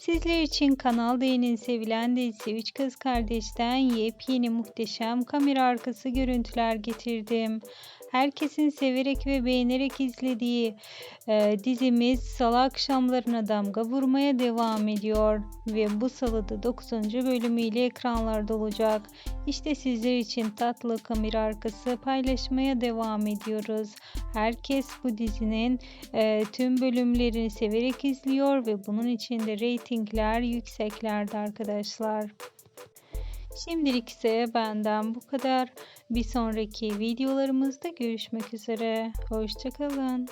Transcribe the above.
Sizler için kanal değinin sevilen dizisi Üç Kız Kardeş'ten yepyeni muhteşem kamera arkası görüntüler getirdim. Herkesin severek ve beğenerek izlediği e, dizimiz salı akşamlarına damga vurmaya devam ediyor. Ve bu salıda 9. bölümüyle ekranlarda olacak. İşte sizler için tatlı kamera arkası paylaşmaya devam ediyoruz. Herkes bu dizinin e, tüm bölümlerini severek izliyor ve bunun için de reytingler yükseklerde arkadaşlar. Şimdilik ise benden bu kadar. Bir sonraki videolarımızda görüşmek üzere. Hoşçakalın.